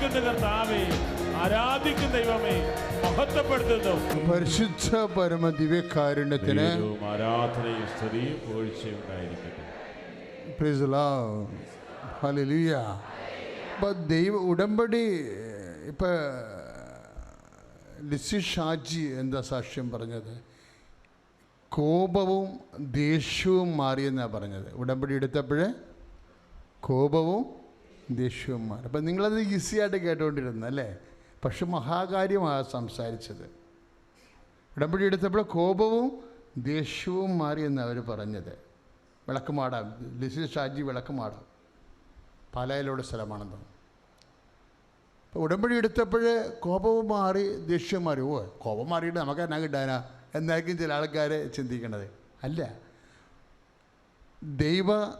സ്തുതിക്കുന്ന കർത്താവേ ആരാധിക്കുന്ന ദൈവമേ മഹത്വപ്പെടുത്തുന്നു പരിശുദ്ധ പരമ ദിവ്യകാരുണ്യത്തിന് ആരാധനയും സ്തുതിയും. Hallelujah. ഇപ്പം ദൈവ ഉടമ്പടി ഇപ്പം ലിസി ഷാജി എന്താ സാക്ഷ്യം പറഞ്ഞത് കോപവും ദേഷ്യവും മാറിയെന്നാണ് പറഞ്ഞത് ഉടമ്പടി എടുത്തപ്പോഴേ കോപവും ദേഷ്യവും മാറി അപ്പം നിങ്ങളത് ഈസി ആയിട്ട് കേട്ടുകൊണ്ടിരുന്നു അല്ലേ? പക്ഷെ മഹാകാര്യമാണ് സംസാരിച്ചത്. ഉടമ്പടി എടുത്തപ്പോൾ കോപവും ദേഷ്യവും മാറി എന്ന് അവർ പറഞ്ഞത്. വിളക്കുമാടാം ലിസി ഷാജി വിളക്കുമാടാം. പാലായിലുള്ള സ്ഥലമാണെന്ന് അപ്പോൾ ഉടമ്പടി എടുത്തപ്പോൾ കോപവും മാറി ദേഷ്യം മാറി. ഓ കോപം മാറിയിട്ട് നമുക്ക് എന്നാ കിട്ടാനാ? എന്നായിരിക്കും ചില ആൾക്കാർ ചിന്തിക്കണത്. അല്ല. ദൈവ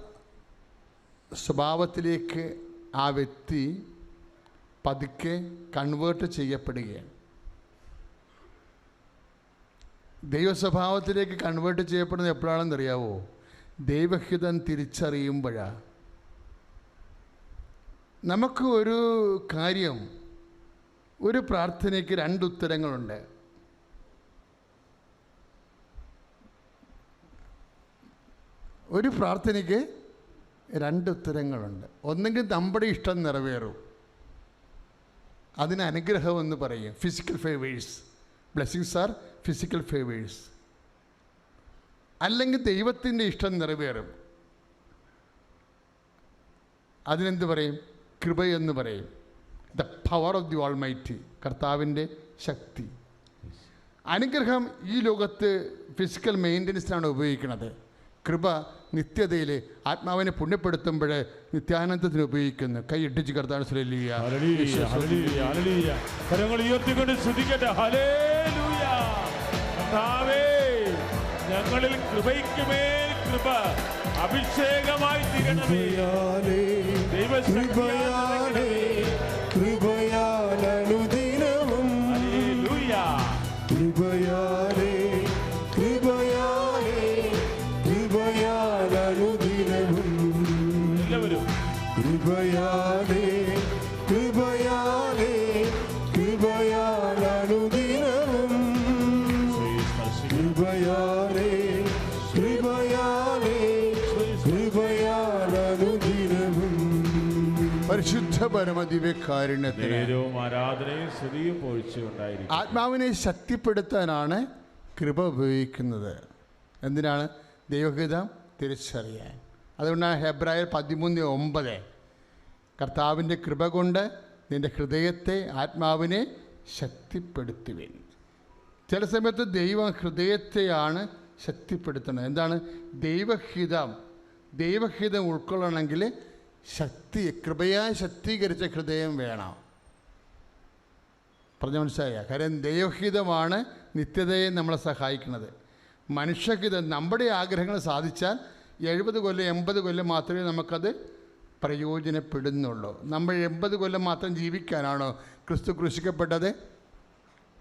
സ്വഭാവത്തിലേക്ക് ആ വ്യക്തി പതുക്കെ കൺവേർട്ട് ചെയ്യപ്പെടുകയാണ്. ദൈവസ്വഭാവത്തിലേക്ക് കൺവേർട്ട് ചെയ്യപ്പെടുന്നത് എപ്പോഴാണെന്ന് അറിയാവോ ദൈവഹിതം തിരിച്ചറിയുമ്പോഴാണ് നമുക്ക് ഒരു കാര്യം ഒരു പ്രാർത്ഥനയ്ക്ക് രണ്ട് ഉത്തരങ്ങളുണ്ട്. ഒരു പ്രാർത്ഥനയ്ക്ക് രണ്ട് ഉത്തരങ്ങളുണ്ട്. ഒന്നെങ്കിൽ നമ്മുടെ ഇഷ്ടം നിറവേറും. അതിന് അനുഗ്രഹം എന്ന് പറയും. Physical favours blessings are physical favours അല്ലെങ്കിൽ ദൈവത്തിന്റെ ഇഷ്ടം നിറവേറും. അതിനെന്ത് പറയും? കൃപയെന്ന് പറയും. The power of the almighty കർത്താവിന്റെ ശക്തി. അനുഗ്രഹം ഈ ലോകത്ത് ഫിസിക്കൽ മെയിന്റനൻസിനാണ് ഉപയോഗിക്കുന്നത്. കൃപ നിത്യതയിൽ ആത്മാവിനെ പുണ്യപ്പെടുത്തുമ്പോൾ നിത്യാനന്ദത്തിന് ഉപയോഗിക്കുന്നു. കൈ ഇട്ടിച്ച് കർത്താൻ ഉയർത്തിക്കൊണ്ട്. കർത്താവേ ഞങ്ങളിൽ കൃപയ്ക്കുമേൽ കൃപ അഭിഷേകമായി തീരണമേ. കൃപയാലേ. പരമദിവ്യകാരുണ്യത്തിന് ആരാധനയും സ്തുതിയും ആത്മാവിനെ ശക്തിപ്പെടുത്താനാണ് കൃപ ഉപയോഗിക്കുന്നത്. എന്തിനാണ്? ദൈവഹിതം തിരിച്ചറിയാൻ. അതുകൊണ്ടാണ് ഹെബ്രായർ പതിമൂന്ന് ഒമ്പത്. കർത്താവിന്റെ കൃപ കൊണ്ട് നിന്റെ ഹൃദയത്തെ ആത്മാവിനെ ശക്തിപ്പെടുത്തുവിൻ. ചില സമയത്ത് ദൈവം ഹൃദയത്തെയാണ് ശക്തിപ്പെടുത്തുന്നത്. എന്താണ്? ദൈവഹിതം ദൈവഹിതം ഉൾക്കൊള്ളണമെങ്കിൽ ശക്തി കൃപയായി ശക്തീകരിച്ച ഹൃദയം വേണം. പറഞ്ഞ മനസ്സിലായ? കാര്യം ദൈവഹിതമാണ് നിത്യതയെ നമ്മളെ സഹായിക്കുന്നത്. മനുഷ്യഹിതം നമ്മുടെ ആഗ്രഹങ്ങൾ സാധിച്ചാൽ എഴുപത് കൊല്ലം എൺപത് കൊല്ലം മാത്രമേ നമുക്കത് പ്രയോജനപ്പെടുന്നുള്ളൂ. നമ്മൾ എൺപത് കൊല്ലം മാത്രം ജീവിക്കാനാണോ ക്രിസ്തു കൃഷിക്കപ്പെട്ടത്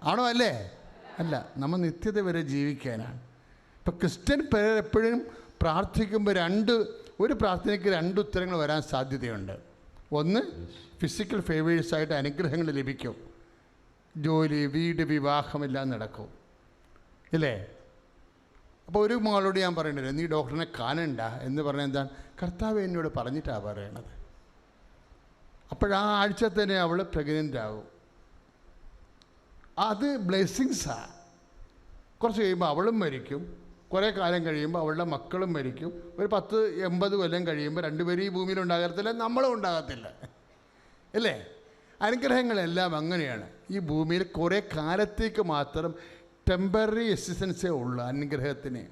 ആണോ അല്ലേ? അല്ല നമ്മൾ നിത്യത വരെ ജീവിക്കാനാണ്. ഇപ്പം ക്രിസ്ത്യൻ പേർ എപ്പോഴും പ്രാർത്ഥിക്കുമ്പോൾ രണ്ട് ഒരു പ്രാർത്ഥനയ്ക്ക് രണ്ട് ഉത്തരങ്ങൾ വരാൻ സാധ്യതയുണ്ട്. ഒന്ന് ഫിസിക്കൽ ഫേവേഴ്സായിട്ട് അനുഗ്രഹങ്ങൾ ലഭിക്കും. ജോലി വീട് വിവാഹമെല്ലാം നടക്കും. ഇല്ലേ? അപ്പോൾ ഒരു മകളോട് ഞാൻ പറയേണ്ടത് നീ ഡോക്ടറിനെ കാണണ്ട. എന്ന് പറഞ്ഞാൽ എന്താണ് കർത്താവ് എന്നോട് പറഞ്ഞിട്ടാണ് പറയണത്. അപ്പോഴാ ആഴ്ച തന്നെ അവൾ പ്രഗ്നന്റ് ആകും അത് ബ്ലെസ്സിങ്സാണ് കുറച്ച് കഴിയുമ്പോൾ അവളും മരിക്കും. കുറേ കാലം കഴിയുമ്പോൾ അവളുടെ മക്കളും മരിക്കും. ഒരു പത്ത് എൺപത് കൊല്ലം കഴിയുമ്പോൾ രണ്ടുപേരും ഈ ഭൂമിയിൽ ഉണ്ടാകത്തില്ല നമ്മളും ഉണ്ടാകത്തില്ല. അല്ലേ? അനുഗ്രഹങ്ങളെല്ലാം അങ്ങനെയാണ്. ഈ ഭൂമിയിൽ കുറേ കാലത്തേക്ക് മാത്രം ടെമ്പററി എക്സിസ്റ്റൻസേ ഉള്ളൂ അനുഗ്രഹത്തിന്.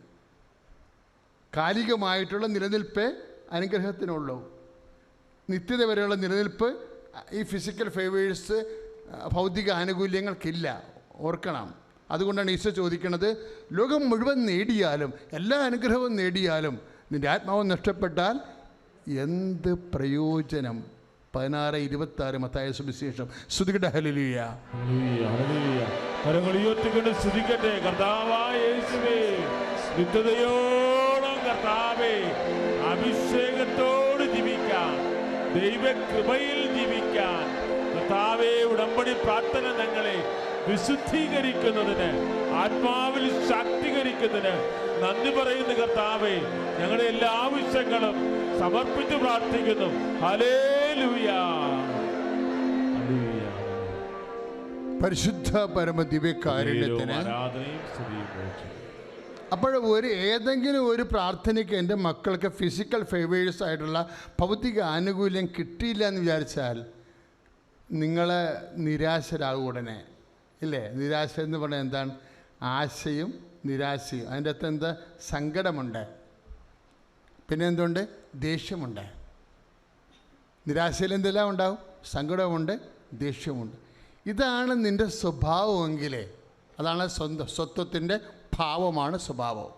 കാലികമായിട്ടുള്ള നിലനിൽപ്പേ അനുഗ്രഹത്തിനുള്ളൂ. നിത്യത വരെയുള്ള നിലനിൽപ്പ് ഈ ഫിസിക്കൽ ഫേവേഴ്സ് ഭൗതിക ആനുകൂല്യങ്ങൾക്കില്ല. ഓർക്കണം. അതുകൊണ്ടാണ് ഈശോ ചോദിക്കുന്നത് ലോകം മുഴുവൻ നേടിയാലും എല്ലാ അനുഗ്രഹവും നേടിയാലും നിന്റെ ആത്മാവ് നഷ്ടപ്പെട്ടാൽ എന്ത് പ്രയോജനം? പതിനാറ് ഇരുപത്തി ആറ് മത്തായ സുവിശേഷം. ശ്രുതികട ഹലിയ ഹല്ലേലൂയ, ഹല്ലേലൂയ. കരങ്ങൾ ഉയർത്തിക്കൊണ്ട് സ്തുതിക്കട്ടെ യേശുവേ. നിത്യതയോളം കർത്താവേ അഭിഷേകത്തോട് ജീവിക്കാൻ ദൈവകൃപയിൽ ജീവിക്കാൻ. കർത്താവേ ഉടമ്പടി പ്രാർത്ഥന ഞങ്ങളെ വിശുദ്ധീകരിക്കുന്നതിന് ആത്മാവിൽ ശാക്തീകരിക്കുന്നതിന് നന്ദി പറയുന്ന കർത്താവെ. ഞങ്ങളുടെ എല്ലാ ആവശ്യങ്ങളും സമർപ്പിച്ച് പ്രാർത്ഥിക്കുന്നു. പരിശുദ്ധ പരമ ദിവ്യകാരുണ്യത്തിന്. ആരാധനയും സ്തുതിയും പോറ്റുന്നു. അപ്പോൾ ഒരു ഏതെങ്കിലും ഒരു പ്രാർത്ഥനയ്ക്ക് എന്റെ മക്കൾക്ക് ഫിസിക്കൽ ഫേവേഴ്സ് ആയിട്ടുള്ള ഭൗതിക ആനുകൂല്യം കിട്ടിയില്ല എന്ന് വിചാരിച്ചാൽ നിങ്ങളെ നിരാശരാകും ഉടനെ. ഇല്ലേ? നിരാശ എന്ന് പറഞ്ഞാൽ എന്താണ്? ആശയും നിരാശയും. അതിന്റെ അകത്ത് എന്താ? സങ്കടമുണ്ട്. പിന്നെ എന്തുണ്ട്? ദേഷ്യമുണ്ട്. നിരാശയിൽ എന്തെല്ലാം ഉണ്ടാവും? സങ്കടമുണ്ട് ദേഷ്യമുണ്ട് ഇതാണ് നിന്റെ സ്വഭാവമെങ്കിലേ അതാണ് സ്വന്തം സ്വത്വത്തിന്റെ ഭാവമാണ് സ്വഭാവം.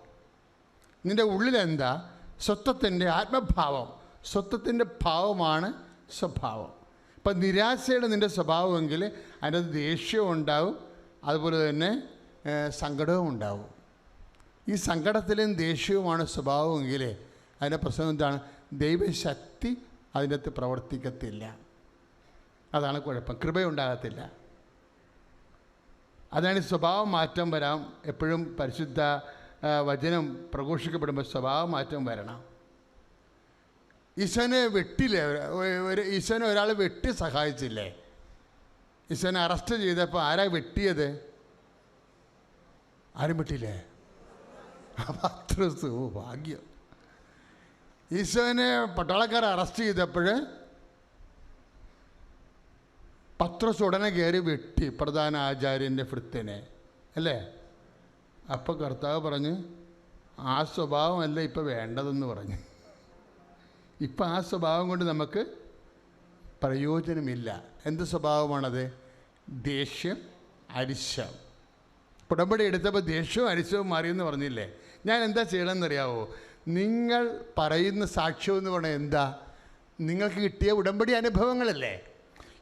നിന്റെ ഉള്ളിലെന്താ? സ്വത്വത്തിന്റെ ആത്മഭാവം. സ്വത്വത്തിന്റെ ഭാവമാണ് സ്വഭാവം. ഇപ്പം നിരാശയുടെ നിന്റെ സ്വഭാവമെങ്കിൽ അതിന്റെ ദേഷ്യവും ഉണ്ടാവും അതുപോലെ തന്നെ സങ്കടവും ഉണ്ടാവും. ഈ സങ്കടത്തിലും ദേഷ്യവുമാണ് സ്വഭാവമെങ്കിൽ അതിന്റെ പ്രശ്നം എന്താണ്? ദൈവശക്തി അതിന്റെ അകത്ത് പ്രവർത്തിക്കത്തില്ല. അതാണ് കുഴപ്പം. കൃപയുണ്ടാകത്തില്ല. അതാണ് സ്വഭാവ മാറ്റം വരാം. എപ്പോഴും പരിശുദ്ധ വചനം പ്രഘോഷിക്കപ്പെടുമ്പോൾ സ്വഭാവ മാറ്റം വരണം. ഈശോനെ വെട്ടില്ലേ? ഈശോനെ ഒരാൾ വെട്ടി സഹായിച്ചില്ലേ? ഈശോനെ അറസ്റ്റ് ചെയ്തപ്പോൾ ആരാ വെട്ടിയത്? ആരും വെട്ടിയില്ലേ? അപ്പം അത്ര ഭാഗ്യം ഈശോനെ പട്ടാളക്കാരെ അറസ്റ്റ് ചെയ്തപ്പോൾ പത്രസ് ഉടനെ കയറി വെട്ടി പ്രധാന ആചാര്യന്റെ ഫൃത്തിനെ അല്ലേ? അപ്പോൾ കർത്താവ് പറഞ്ഞ് ആ സ്വഭാവമല്ല ഇപ്പം വേണ്ടതെന്ന് പറഞ്ഞു. ഇപ്പം ആ സ്വഭാവം കൊണ്ട് നമുക്ക് പ്രയോജനമില്ല. എന്ത് സ്വഭാവമാണത്? ദേഷ്യം അരിശം. ഉടമ്പടി എടുത്തപ്പോൾ ദേഷ്യവും അരിശവും മാറിയെന്ന് പറഞ്ഞില്ലേ? ഞാൻ എന്താ ചെയ്യണമെന്നറിയാവോ നിങ്ങൾ പറയുന്ന സാക്ഷ്യം എന്ന് പറഞ്ഞാൽ എന്താ? നിങ്ങൾക്ക് കിട്ടിയ ഉടമ്പടി അനുഭവങ്ങളല്ലേ?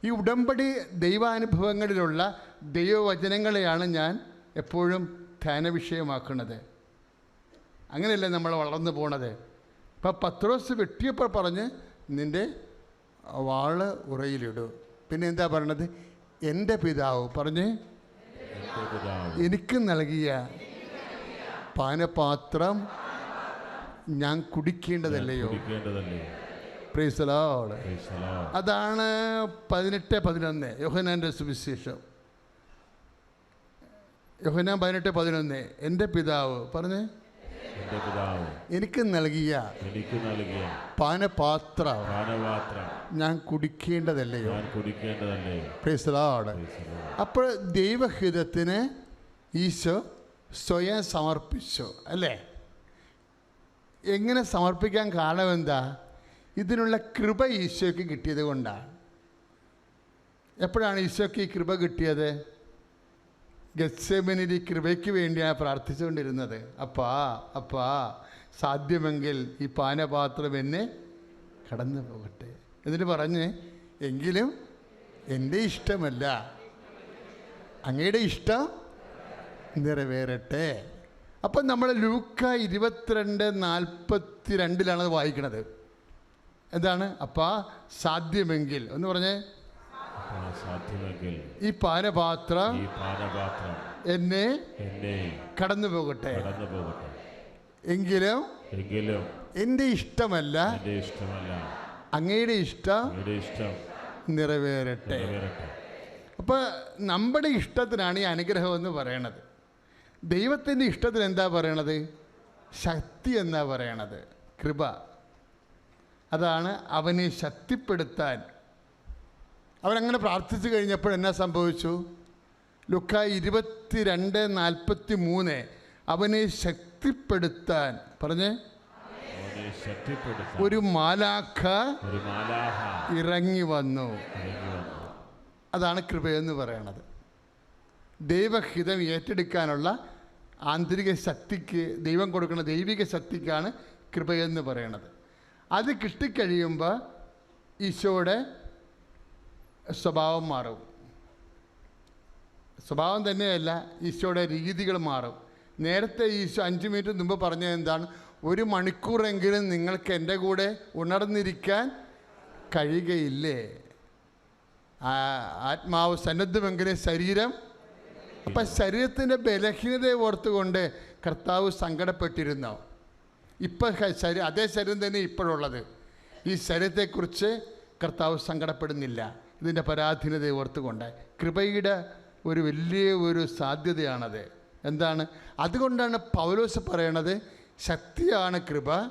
ഈ ഉടമ്പടി ദൈവാനുഭവങ്ങളിലുള്ള ദൈവവചനങ്ങളെയാണ് ഞാൻ എപ്പോഴും ധ്യാന വിഷയമാക്കുന്നത് അങ്ങനെയല്ലേ നമ്മൾ വളർന്നു പോണത്? ഇപ്പം പത്രോസ് വെട്ടിയപ്പോൾ പറഞ്ഞ് നിന്റെ വാൾ ഉറയിലിടും. പിന്നെ എന്താ പറയണത്? എന്റെ പിതാവ് പറഞ്ഞ് എനിക്ക് നൽകിയ പാനപാത്രം ഞാൻ കുടിക്കേണ്ടതല്ലയോ? കുടിക്കേണ്ടതല്ലേ? പ്രീസലോട് അതാണ് പതിനെട്ട് പതിനൊന്ന് യോഹനാന്റെ സുവിശേഷം. യോഹനാൻ പതിനെട്ട് പതിനൊന്ന് എന്റെ പിതാവ് പറഞ്ഞ് പിതാവ് എനിക്ക് നൽകിയ എനിക്ക് നൽകിയ പാനപാത്ര പാനപാത്രം ഞാൻ കുടിക്കേണ്ടതല്ലയോ? ഞാൻ കുടിക്കേണ്ടതല്ലേ? പ്രീസലോട് Praise the അപ്പോൾ ദൈവഹിതത്തിന് ഈശോ സ്വയം സമർപ്പിച്ചു അല്ലേ? എങ്ങനെ സമർപ്പിക്കാൻ കാരണം എന്താ? ഇതിനുള്ള കൃപ ഈശോയ്ക്ക് കിട്ടിയത് കൊണ്ടാണ്. എപ്പോഴാണ് ഈശോയ്ക്ക് ഈ കൃപ കിട്ടിയത്? ഗത്സേബനിൽ ഈ കൃപയ്ക്ക് വേണ്ടിയാണ് പ്രാർത്ഥിച്ചുകൊണ്ടിരുന്നത്. അപ്പാ അപ്പാ സാധ്യമെങ്കിൽ ഈ പാനപാത്രം എന്നെ കടന്നു പോകട്ടെ. എന്നിട്ട് പറഞ്ഞ് എങ്കിലും എന്റെ ഇഷ്ടമല്ല. അങ്ങയുടെ ഇഷ്ടം നിറവേറട്ടെ. അപ്പം നമ്മൾ ലൂക്ക ഇരുപത്തിരണ്ട് നാൽപ്പത്തി രണ്ടിലാണത് വായിക്കണത്. എന്താണ്? അപ്പാ സാധ്യമെങ്കിൽ. എന്ന് പറഞ്ഞേ. സാധ്യമെങ്കിൽ ഈ പാനപാത്ര ഈ പാനപാത്രം എന്നെ എന്നെ കടന്നു പോകട്ടെ കടന്നു പോകട്ടെ എങ്കിലും എങ്കിലും എന്റെ ഇഷ്ടമല്ല എന്റെ ഇഷ്ടമല്ല. അങ്ങയുടെ ഇഷ്ടം അങ്ങയുടെ ഇഷ്ടം നിറവേറട്ടെ. നിറവേറട്ടെ. അപ്പോൾ നമ്മുടെ ഇഷ്ടത്തിനാണ് ഈ അനുഗ്രഹം എന്ന് പറയണത്. ദൈവത്തിന്റെ ഇഷ്ടത്തിന് എന്താ പറയണത്? ശക്തി എന്നാ പറയണത്? കൃപ. അതാണ് അവനെ ശക്തിപ്പെടുത്താൻ അവനങ്ങനെ പ്രാർത്ഥിച്ചു കഴിഞ്ഞപ്പോൾ എന്നാ സംഭവിച്ചു? ലുക്ക ഇരുപത്തിരണ്ട് നാൽപ്പത്തി മൂന്ന് അവനെ ശക്തിപ്പെടുത്താൻ. പറഞ്ഞേ? ഒരു മാലാഖ ഇറങ്ങി വന്നു. അതാണ് കൃപയെന്ന് പറയണത്. ദൈവഹിതം ഏറ്റെടുക്കാനുള്ള ആന്തരിക ശക്തിക്ക് ദൈവം കൊടുക്കുന്ന ദൈവിക ശക്തിക്കാണ് കൃപയെന്ന് പറയണത്. അത് കിട്ടിക്കഴിയുമ്പോൾ ഈശോയുടെ സ്വഭാവം മാറും. സ്വഭാവം തന്നെയല്ല ഈശോയുടെ രീതികൾ മാറും. നേരത്തെ ഈശോ അഞ്ച് മിനിറ്റ് മുമ്പ് പറഞ്ഞത് എന്താണ്? ഒരു മണിക്കൂറെങ്കിലും നിങ്ങൾക്ക് എന്റെ കൂടെ ഉണർന്നിരിക്കാൻ കഴിയുകയില്ലേ? ആത്മാവ് സന്നദ്ധമെങ്കിലും ശരീരം. അപ്പം ശരീരത്തിന്റെ ബലഹീനതയെ ഓർത്തുകൊണ്ട് കർത്താവ് സങ്കടപ്പെട്ടിരുന്നു. ഇപ്പം ശരീരം അതേ ശരീരം തന്നെ ഇപ്പോഴുള്ളത്. ഈ ശരീരത്തെക്കുറിച്ച് കർത്താവ് സങ്കടപ്പെടുന്നില്ല. ഇതിന്റെ പരാധീനതയെ ഓർത്തുകൊണ്ട് കൃപയുടെ ഒരു വലിയ ഒരു സാധ്യതയാണത്. എന്താണ്? അതുകൊണ്ടാണ് പൗലോസ് പറയണത് ശക്തിയാണ് കൃപ.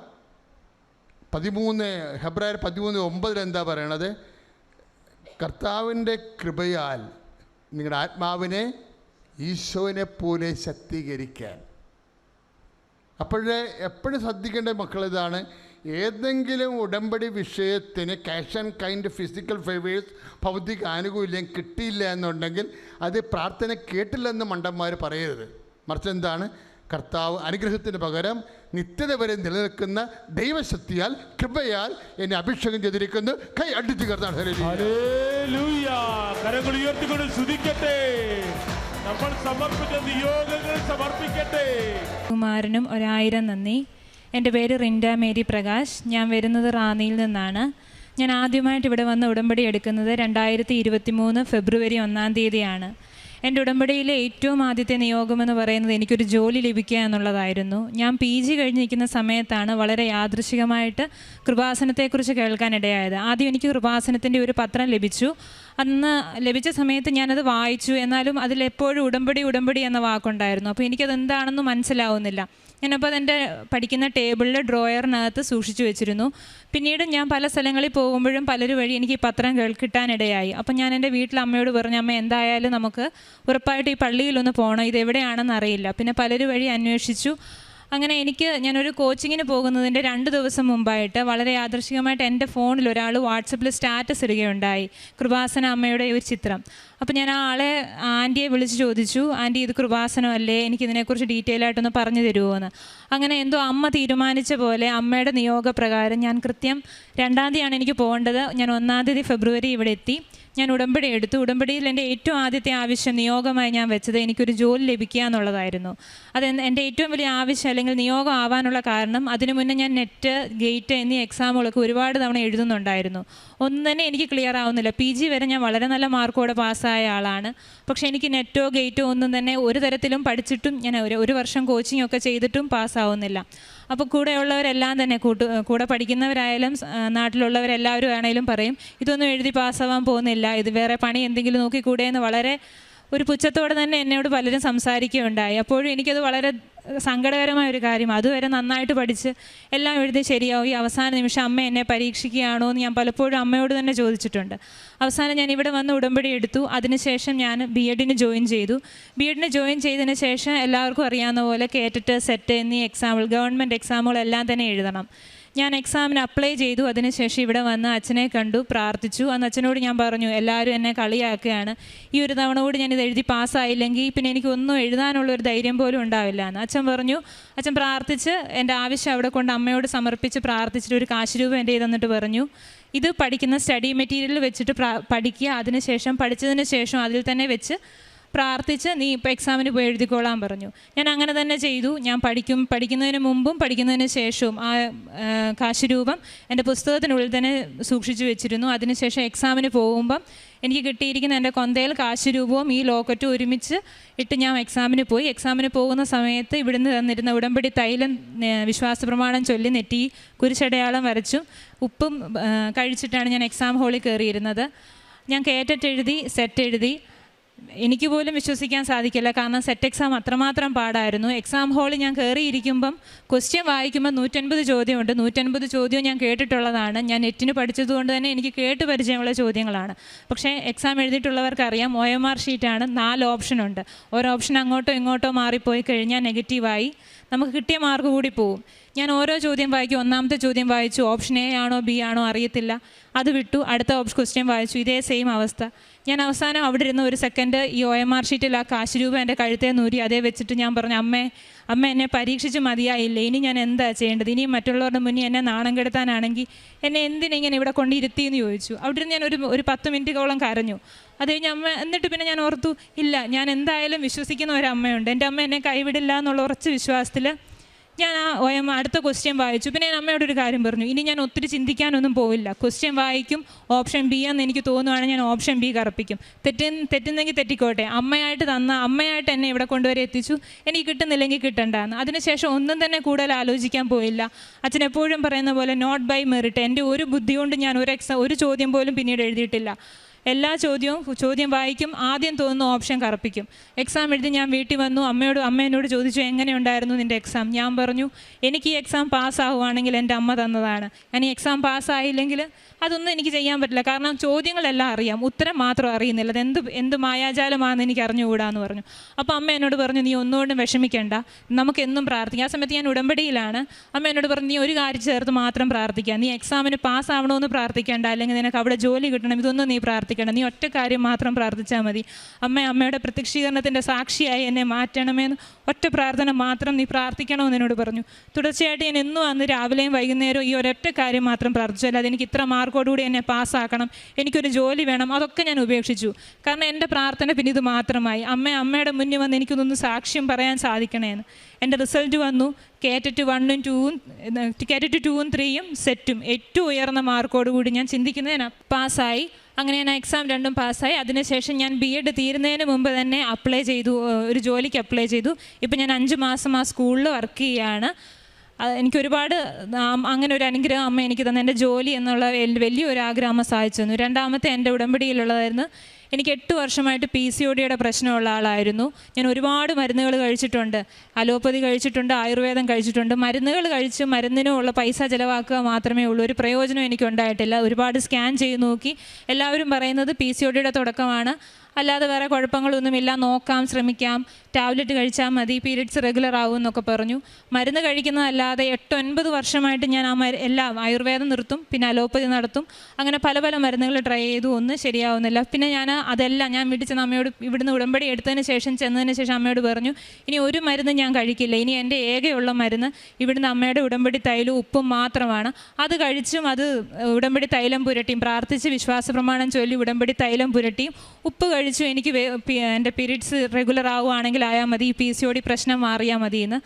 പതിമൂന്ന് ഫെബ്രുവരി പതിമൂന്ന് ഒമ്പതിൽ എന്താ പറയണത്? കർത്താവിന്റെ കൃപയാൽ നിങ്ങളുടെ ആത്മാവിനെ ഈശോവിനെ പോലെ ശക്തീകരിക്കാൻ. അപ്പോഴേ എപ്പോഴും ശ്രദ്ധിക്കേണ്ട മക്കൾ ഇതാണ്. ഏതെങ്കിലും ഉടമ്പടി വിഷയത്തിന് cash and kind physical favours ഭൗതിക ആനുകൂല്യം കിട്ടിയില്ല എന്നുണ്ടെങ്കിൽ അത് പ്രാർത്ഥന കേട്ടില്ലെന്ന് മണ്ടന്മാർ പറയരുത്. മറിച്ച് എന്താണ്? കർത്താവ് അനുഗ്രഹത്തിന് പകരം നിത്യത വരെ നിലനിൽക്കുന്ന ദൈവശക്തിയാൽ കൃപയാൽ എന്നെ അഭിഷേകം ചെയ്തിരിക്കുന്നു. കൈ അടിച്ചു കർത്താൻ ഹല്ലേലൂയ. കരങ്ങൾ ഉയർത്തിക്കൊണ്ട് സ്തുതിക്കട്ടെ. നമ്മൾ സമർപ്പിച്ച നിയോഗങ്ങൾ സമർപ്പിക്കട്ടെ. കുമാരനും ഒരായിരം നന്ദി. എന്റെ പേര് റിൻഡ മേരി പ്രകാശ്. ഞാൻ വരുന്നത് റാന്നിയിൽ നിന്നാണ്. ഞാൻ ആദ്യമായിട്ട് ഇവിടെ വന്ന് ഉടമ്പടി എടുക്കുന്നത് രണ്ടായിരത്തി ഇരുപത്തി മൂന്ന് ഫെബ്രുവരി ഒന്നാം തീയതിയാണ്. എന്റെ ഉടമ്പടിയിലെ ഏറ്റവും ആദ്യത്തെ നിയോഗമെന്ന് പറയുന്നത് എനിക്കൊരു ജോലി ലഭിക്കുക എന്നുള്ളതായിരുന്നു. ഞാൻ പി ജി കഴിഞ്ഞിരിക്കുന്ന സമയത്താണ് വളരെ യാദൃശികമായിട്ട് കൃപാസനത്തെക്കുറിച്ച് കേൾക്കാനിടയായത്. ആദ്യം എനിക്ക് കൃപാസനത്തിന്റെ ഒരു പത്രം ലഭിച്ചു. അന്ന് ലഭിച്ച സമയത്ത് ഞാനത് വായിച്ചു. എന്നാലും അതിലെപ്പോഴും ഉടമ്പടി ഉടമ്പടി എന്ന വാക്കുണ്ടായിരുന്നു. അപ്പോൾ എനിക്കത് എന്താണെന്ന് മനസ്സിലാവുന്നില്ല. ഞാനപ്പോൾ അതെന്റെ പഠിക്കുന്ന ടേബിളിൽ ഡ്രോയറിനകത്ത് സൂക്ഷിച്ചു വെച്ചിരുന്നു. പിന്നീട് ഞാൻ പല സ്ഥലങ്ങളിൽ പോകുമ്പോഴും പലരും വഴി എനിക്ക് ഈ പത്രം കേൾക്കിട്ടാനിടയായി അപ്പം ഞാൻ എന്റെ വീട്ടിൽ അമ്മയോട് പറഞ്ഞു അമ്മ എന്തായാലും നമുക്ക് ഉറപ്പായിട്ട് ഈ പള്ളിയിലൊന്ന് പോകണം ഇത് എവിടെയാണെന്ന് അറിയില്ല. പിന്നെ പലരും വഴി അന്വേഷിച്ചു. അങ്ങനെ എനിക്ക് ഞാനൊരു കോച്ചിങ്ങിന് പോകുന്നതിന്റെ രണ്ട് ദിവസം മുമ്പായിട്ട് വളരെ യാദൃശികമായിട്ട് എന്റെ ഫോണിൽ ഒരാൾ വാട്സപ്പിൽ സ്റ്റാറ്റസ് ഇടുകയുണ്ടായി. കൃപാസന അമ്മയുടെ ഒരു ചിത്രം. അപ്പോൾ ഞാൻ ആ ആളെ ആന്റിയെ വിളിച്ച് ചോദിച്ചു ആന്റി ഇത് കൃപാസനം അല്ലേ എനിക്ക് ഇതിനെക്കുറിച്ച് ഡീറ്റെയിൽ ആയിട്ടൊന്ന് പറഞ്ഞു തരുമോ എന്ന് അങ്ങനെ എന്തോ അമ്മ തീരുമാനിച്ച പോലെ അമ്മയുടെ നിയോഗപ്രകാരം ഞാൻ കൃത്യം രണ്ടാം തീയതിയാണ് എനിക്ക് പോകേണ്ടത്. ഞാൻ ഒന്നാം തീയതി ഫെബ്രുവരി ഇവിടെ എത്തി. ഞാൻ ഉടമ്പടി എടുത്തു. ഉടമ്പടിയിൽ എന്റെ ഏറ്റവും ആദ്യത്തെ ആവശ്യം നിയോഗമായി ഞാൻ വെച്ചത് എനിക്കൊരു ജോലി ലഭിക്കുക എന്നുള്ളതായിരുന്നു. അത് എൻ- എന്റെ ഏറ്റവും വലിയ ആവശ്യം അല്ലെങ്കിൽ നിയോഗം ആവാനുള്ള കാരണം അതിനു മുന്നേ ഞാൻ നെറ്റ് ഗേറ്റ് എന്നീ എക്സാമുകളൊക്കെ ഒരുപാട് തവണ എഴുതുന്നുണ്ടായിരുന്നു. ഒന്നും തന്നെ എനിക്ക് ക്ലിയർ ആവുന്നില്ല. പി ജി വരെ ഞാൻ വളരെ നല്ല മാർക്കോടെ പാസ്സായ ആളാണ്. പക്ഷേ എനിക്ക് നെറ്റോ ഗേറ്റോ ഒന്നും തന്നെ ഒരു തരത്തിലും പഠിച്ചിട്ടും ഞാൻ ഒരു ഒരു വർഷം കോച്ചിങ് ഒക്കെ ചെയ്തിട്ടും പാസ്സാവുന്നില്ല അപ്പോൾ കൂടെയുള്ളവരെല്ലാം തന്നെ കൂട്ട് കൂടെ പഠിക്കുന്നവരായാലും നാട്ടിലുള്ളവരെല്ലാവരും ആണെങ്കിലും പറയും ഇതൊന്നും എഴുതി പാസ്സാവാൻ പോകുന്നില്ല. ഇത് വേറെ പണി എന്തെങ്കിലും നോക്കിക്കൂടെ? എന്ന് വളരെ ഒരു പുച്ഛത്തോടെ തന്നെ എന്നോട് പലരും സംസാരിക്കുകയുണ്ടായി. അപ്പോഴും എനിക്കത് വളരെ സങ്കടകരമായ ഒരു കാര്യം. അതുവരെ നന്നായിട്ട് പഠിച്ച് എല്ലാം എഴുതി ശരിയാവും. ഈ അവസാന നിമിഷം അമ്മ എന്നെ പരീക്ഷിക്കുകയാണോ എന്ന് ഞാൻ പലപ്പോഴും അമ്മയോട് തന്നെ ചോദിച്ചിട്ടുണ്ട്. അവസാനം ഞാൻ ഇവിടെ വന്ന് ഉടമ്പടി എടുത്തു. അതിനുശേഷം ഞാൻ ബി എഡിന് ജോയിൻ ചെയ്തു. ബി എഡിന് ജോയിൻ ചെയ്തതിന് ശേഷം എല്ലാവർക്കും അറിയാവുന്ന പോലെ കേറ്റിട്ട് സെറ്റ് എന്നീ എക്സാമുകൾ ഗവൺമെന്റ് എക്സാമുകളെല്ലാം തന്നെ എഴുതണം. ഞാൻ എക്സാമിന് അപ്ലൈ ചെയ്തു. അതിനുശേഷം ഇവിടെ വന്ന് അച്ഛനെ കണ്ടു പ്രാർത്ഥിച്ചു. അന്ന് അച്ഛനോട് ഞാൻ പറഞ്ഞു എല്ലാവരും എന്നെ കളിയാക്കുകയാണ്. ഈ ഒരു തവണ കൂടി ഞാൻ ഇത് എഴുതി പാസ്സായില്ലെങ്കിൽ പിന്നെ എനിക്ക് ഒന്നും എഴുതാനുള്ള ഒരു ധൈര്യം പോലും ഉണ്ടാവില്ല എന്ന്. അച്ഛൻ പറഞ്ഞു അച്ഛൻ പ്രാർത്ഥിച്ച് എന്റെ ആവശ്യം അവിടെ കൊണ്ട് അമ്മയോട് സമർപ്പിച്ച് പ്രാർത്ഥിച്ചിട്ട് ഒരു കാശ് എന്റെ തന്നിട്ട് പറഞ്ഞു. ഇത് പഠിക്കുന്ന സ്റ്റഡി മെറ്റീരിയൽ വെച്ചിട്ട് പഠിക്കുക. അതിനുശേഷം പഠിച്ചതിന് ശേഷം അതിൽ തന്നെ വെച്ച് പ്രാർത്ഥിച്ച് നീ ഇപ്പോൾ എക്സാമിന് പോയി എഴുതിക്കോളാൻ പറഞ്ഞു. ഞാൻ അങ്ങനെ തന്നെ ചെയ്തു. ഞാൻ പഠിക്കും പഠിക്കുന്നതിന് മുമ്പും പഠിക്കുന്നതിന് ശേഷവും ആ കാശുരൂപം കാശ് രൂപം എന്റെ പുസ്തകത്തിനുള്ളിൽ തന്നെ സൂക്ഷിച്ചു വെച്ചിരുന്നു. അതിനുശേഷം എക്സാമിന് പോകുമ്പം എനിക്ക് കിട്ടിയിരിക്കുന്ന എന്റെ കൊന്തയിൽ കാശ് രൂപവും ഈ ലോക്കറ്റും ഒരുമിച്ച് ഇട്ട് ഞാൻ എക്സാമിന് പോയി. എക്സാമിന് പോകുന്ന സമയത്ത് ഇവിടുന്ന് തന്നിരുന്ന ഉടമ്പടി തൈലം വിശ്വാസ പ്രമാണം ചൊല്ലി നെറ്റി കുരിശടയാളം വരച്ചും. ഉപ്പും കഴിച്ചിട്ടാണ് ഞാൻ എക്സാം ഹാളിൽ കയറിയിരുന്നത്. ഞാൻ കേറ്ററ്റ് സെറ്റ് എഴുതി. എനിക്ക് പോലും വിശ്വസിക്കാൻ സാധിക്കില്ല. കാരണം സെറ്റ് എക്സാം അത്രമാത്രം പാടായിരുന്നു. എക്സാം ഹാളിൽ ഞാൻ കയറിയിരിക്കുമ്പം ക്വസ്റ്റ്യൻ വായിക്കുമ്പോൾ നൂറ്റൻപത് ചോദ്യമുണ്ട്. നൂറ്റൻപത് ചോദ്യവും ഞാൻ കേട്ടിട്ടുള്ളതാണ്. ഞാൻ നെറ്റിന് പഠിച്ചതുകൊണ്ട് തന്നെ എനിക്ക് കേട്ട് പരിചയമുള്ള ചോദ്യങ്ങളാണ്. പക്ഷേ എക്സാം എഴുതിയിട്ടുള്ളവർക്കറിയാം ഒ എം ആർ ഷീറ്റാണ് നാല് ഓപ്ഷനുണ്ട് ഓരോ ഓപ്ഷൻ അങ്ങോട്ടോ ഇങ്ങോട്ടോ മാറിപ്പോയി കഴിഞ്ഞാൽ നെഗറ്റീവായി നമുക്ക് കിട്ടിയ മാർക്ക് കൂടി പോവും. ഞാൻ ഓരോ ചോദ്യം വായിക്കും. ഒന്നാമത്തെ ചോദ്യം വായിച്ചു. ഓപ്ഷൻ എ ആണോ ബി ആണോ അറിയത്തില്ല. അത് വിട്ടു. അടുത്ത ഓപ്ഷൻ ക്വസ്റ്റ്യൻ വായിച്ചു. ഇതേ സെയിം അവസ്ഥ. ഞാൻ അവസാനം അവിടെ ഇരുന്ന് ഒരു സെക്കൻഡ് ഈ ഒ എം ആർ ഷീറ്റിൽ ആ കാശ് രൂപ എന്റെ കഴുത്തേ നൂരി അതേ വെച്ചിട്ട് ഞാൻ പറഞ്ഞു അമ്മേ അമ്മ എന്നെ പരീക്ഷിച്ച് മതിയായില്ല? ഇനി ഞാൻ എന്താ ചെയ്യേണ്ടത്? ഇനിയും മറ്റുള്ളവരുടെ മുന്നിൽ എന്നെ നാണം കെടുത്താനാണെങ്കിൽ എന്നെ എന്തിനെങ്ങനെ ഇവിടെ കൊണ്ടിരുത്തി എന്ന് ചോദിച്ചു. അവിടെ ഇരുന്ന് ഞാൻ ഒരു ഒരു പത്ത് മിനിറ്റോളം കരഞ്ഞു. അത് കഴിഞ്ഞ് അമ്മ എന്നിട്ട് പിന്നെ ഞാൻ ഓർത്തു ഇല്ല ഞാൻ എന്തായാലും വിശ്വസിക്കുന്ന ഒരു അമ്മയുണ്ട് എന്റെ അമ്മ എന്നെ കൈവിടില്ല എന്നുള്ള ഉറച്ച വിശ്വാസത്തിൽ ഞാൻ ആ OM അടുത്ത ക്വസ്റ്റ്യൻ വായിച്ചു. പിന്നെ ഞാൻ അമ്മയോട് ഒരു കാര്യം പറഞ്ഞു ഇനി ഞാൻ ഒത്തിരി ചിന്തിക്കാനൊന്നും പോവില്ല. ക്വസ്റ്റ്യൻ വായിക്കും ഓപ്ഷൻ ബി എന്ന് എനിക്ക് തോന്നുവാണെങ്കിൽ ഞാൻ ഓപ്ഷൻ ബി കറപ്പിക്കും. തെറ്റി തെറ്റുന്നെങ്കിൽ തെറ്റിക്കോട്ടെ. അമ്മയായിട്ട് തന്ന അമ്മയായിട്ട് എന്നെ ഇവിടെ കൊണ്ടുവരെ എത്തിച്ചു. എനിക്ക് കിട്ടുന്നില്ലെങ്കിൽ കിട്ടണ്ടെന്ന്. അതിനുശേഷം ഒന്നും തന്നെ കൂടുതൽ ആലോചിക്കാൻ പോയില്ല. അച്ഛൻ എപ്പോഴും പറയുന്ന പോലെ നോട്ട് ബൈ മെറിറ്റ് എന്റെ ഒരു ബുദ്ധി കൊണ്ട് ഞാൻ ഒരു എക്സാം ഒരു ചോദ്യം പോലും പിന്നീട് എഴുതിയിട്ടില്ല. എല്ലാ ചോദ്യവും ചോദ്യം വായിക്കും ആദ്യം തോന്നുന്ന ഓപ്ഷൻ കറപ്പിക്കും. എക്സാം എഴുതി ഞാൻ വീട്ടിൽ വന്നു അമ്മയോട് അമ്മ എന്നോട് ചോദിച്ചു എങ്ങനെയുണ്ടായിരുന്നു നിന്റെ എക്സാം ഞാൻ പറഞ്ഞു എനിക്ക് ഈ എക്സാം പാസ്സാവുകയാണെങ്കിൽ എന്റെ അമ്മ തന്നതാണ്. ഞാൻ ഈ എക്സാം പാസ്സായില്ലെങ്കിൽ അതൊന്നും എനിക്ക് ചെയ്യാൻ പറ്റില്ല. കാരണം ചോദ്യങ്ങളെല്ലാം അറിയാം. ഉത്തരം മാത്രം അറിയുന്നില്ല. അത് എന്ത് എന്ത് മായാജാലമാണെന്ന് എനിക്ക് അറിഞ്ഞുകൂടാന്ന് പറഞ്ഞു. അപ്പോൾ അമ്മ എന്നോട് പറഞ്ഞു നീ ഒന്നുകൊണ്ടും വിഷമിക്കേണ്ട. നമുക്ക് എന്നും പ്രാർത്ഥിക്കാം. ആ സമയത്ത് ഞാൻ ഉടമ്പടിയിലാണ്. അമ്മ എന്നോട് പറഞ്ഞു നീ ഒരു കാര്യം ചേർത്ത് മാത്രം പ്രാർത്ഥിക്കുക നീ എക്സാമിന് പാസ്സാവണമെന്ന് പ്രാർത്ഥിക്കേണ്ട. അല്ലെങ്കിൽ നിനക്ക് അവിടെ ജോലി കിട്ടണം. ഇതൊന്നും നീ പ്രാർത്ഥിക്കേണ്ട നീ ഒറ്റ കാര്യം മാത്രം പ്രാർത്ഥിച്ചാൽ മതി. അമ്മ അമ്മയുടെ പ്രത്യക്ഷീകരണത്തിന്റെ സാക്ഷിയായി എന്നെ മാറ്റണമെന്ന് ഒറ്റ പ്രാർത്ഥന മാത്രം നീ പ്രാർത്ഥിക്കണമെന്ന് എന്നോട് പറഞ്ഞു. തുടർച്ചയായിട്ട് ഞാൻ എന്നും അന്ന് രാവിലെയും വൈകുന്നേരവും ഈ ഒരൊറ്റ കാര്യം മാത്രം പ്രാർത്ഥിച്ചു അല്ലാതെ എനിക്ക് ഇത്ര മാർക്കോടുകൂടി എന്നെ പാസ്സാക്കണം. എനിക്കൊരു ജോലി വേണം. അതൊക്കെ ഞാൻ ഉപേക്ഷിച്ചു. കാരണം എന്റെ പ്രാർത്ഥന പിന്നെ ഇത് മാത്രമായി. അമ്മ അമ്മയുടെ മുന്നിൽ വന്ന് എനിക്കൊന്നൊന്ന് സാക്ഷ്യം പറയാൻ സാധിക്കണേന്ന്. എന്റെ റിസൾട്ട് വന്നു. കേറ്ററ്റ് വണ്ണും ടൂവും കേറ്ററ്റ് ടൂവും ത്രീയും സെറ്റും ഏറ്റവും ഉയർന്ന മാർക്കോടുകൂടി ഞാൻ ചിന്തിക്കുന്നതിന് പാസ്സായി. അങ്ങനെ ഞാൻ എക്സാം രണ്ടും പാസ്സായി. അതിനുശേഷം ഞാൻ ബി എഡ് തീരുന്നതിന് മുമ്പ് തന്നെ അപ്ലൈ ചെയ്തു. ഒരു ജോലിക്ക് അപ്ലൈ ചെയ്തു. ഇപ്പം ഞാൻ അഞ്ച് മാസം ആ സ്കൂളിൽ വർക്ക് ചെയ്യുകയാണ് എനിക്ക് ഒരുപാട് അങ്ങനെ ഒരു അനുഗ്രഹം അമ്മ എനിക്ക് തന്നെ. എന്റെ ജോലി എന്നുള്ള വലിയ- വലിയൊരു ആഗ്രഹം സാധിച്ചു തന്നു. രണ്ടാമത്തെ എന്റെ ഉടമ്പടിയിലുള്ളതായിരുന്നു. എനിക്ക് എട്ട് വർഷമായിട്ട് പി സി ഒ ഡിയുടെ പ്രശ്നമുള്ള ആളായിരുന്നു. ഞാൻ ഒരുപാട് മരുന്നുകൾ കഴിച്ചിട്ടുണ്ട്. അലോപ്പതി കഴിച്ചിട്ടുണ്ട് ആയുർവേദം കഴിച്ചിട്ടുണ്ട്. മരുന്നുകൾ കഴിച്ച് മരുന്നിനുള്ള പൈസ ചിലവാക്കുക മാത്രമേ ഉള്ളൂ. ഒരു പ്രയോജനം എനിക്ക് ഉണ്ടായിട്ടില്ല ഒരുപാട് സ്കാൻ ചെയ്ത് നോക്കി എല്ലാവരും പറയുന്നത് പി സി ഒ ഡിയുടെ തുടക്കമാണ്. അല്ലാതെ വേറെ കുഴപ്പങ്ങളൊന്നുമില്ല. നോക്കാം ശ്രമിക്കാം. ടാബ്ലറ്റ് കഴിച്ചാൽ മതി പീരിയഡ്സ് റെഗുലർ ആവും എന്നൊക്കെ പറഞ്ഞു. മരുന്ന് കഴിക്കുന്നതല്ലാതെ എട്ട് ഒൻപത് വർഷമായിട്ട് ഞാൻ ആ എല്ലാം ആയുർവേദം നിർത്തും പിന്നെ അലോപ്പതി നടത്തും. അങ്ങനെ പല പല മരുന്നുകൾ ട്രൈ ചെയ്തു ഒന്നും ശരിയാവുന്നില്ല. പിന്നെ ഞാൻ അതെല്ലാം ഞാൻ വീട്ടിൽ അമ്മയോട് ഇവിടുന്ന് ഉടമ്പടി എടുത്തതിന് ശേഷം ചെന്നതിന് ശേഷം അമ്മയോട് പറഞ്ഞു ഇനി ഒരു മരുന്ന് ഞാൻ കഴിക്കില്ല. ഇനി എന്റെ ഏകയുള്ള മരുന്ന് ഇവിടുന്ന് അമ്മയുടെ ഉടമ്പടി തൈലും ഉപ്പും മാത്രമാണ്. അത് കഴിച്ചും അത് ഉടമ്പടി തൈലം പുരട്ടിയും പ്രാർത്ഥിച്ച് വിശ്വാസ പ്രമാണം ചൊല്ലി ഉടമ്പടി തൈലം പുരട്ടിയും ഉപ്പ് കഴിച്ചും എനിക്ക് എന്റെ പീരീഡ്സ് റെഗുലർ ആവുകയാണെങ്കിൽ ആയാൽ മതി ഈ പി സി ഒ ഡി പ്രശ്നം മാറിയാൽ മതി എന്ന്